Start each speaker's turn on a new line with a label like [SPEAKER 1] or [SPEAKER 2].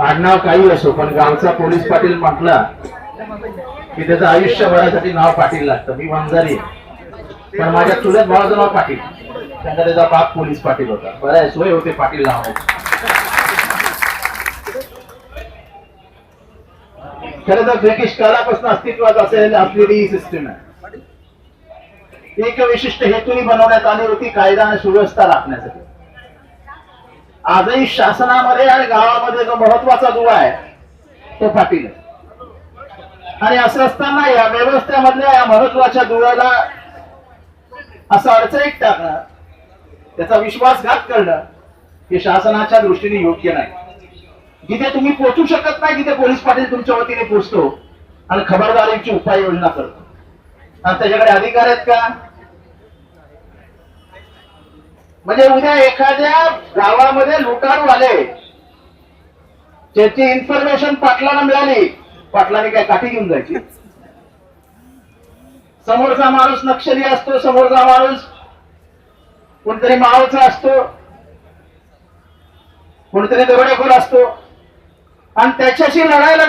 [SPEAKER 1] आडनाव काही असो पण गावचा पोलीस पाटील म्हटला की त्याचं आयुष्यभरासाठी नाव पाटील लागतं. मी वंजारी पण माझ्या चुलत भावाचं नाव पाटील. त्यांचा त्याचा बाप पोलीस पाटील होता. बरं सोय होते पाटील नाव खरं तर ब्रिटिश काळापासून अस्तित्वात असेल असलेली ही सिस्टीम आहे. एक विशिष्ट हेतूने बनवण्यात आली होती कायदा आणि सुव्यवस्था राखण्यासाठी. आजही शासनामध्ये आणि गावामध्ये जो महत्त्वाचा दुवा आहे तो पाटील आणि असं असताना या व्यवस्थेमधल्या या महत्त्वाच्या दुव्याला असं अडचणीत टाकणं त्याचा विश्वासघात करणं हे शासनाच्या दृष्टीने योग्य नाही. जिथे तुम्ही पोचू शकत नाही तिथे पोलीस पाटील तुमच्या वतीने पोहोचतो आणि खबरदारीची उपाययोजना करतो. आणि त्याच्याकडे अधिकार आहेत का? म्हणजे उद्या एखाद्या गावामध्ये लुटारू आले. त्याची इन्फॉर्मेशन पाटलाला मिळाली पाटलाने काय काठी घेऊन जायची? समोरचा माणूस नक्षली असतो समोरचा माणूस कोणतरी मावचा असतो कोणतरी दरोडेखोर असतो. आणि त्याच्याशी लढायला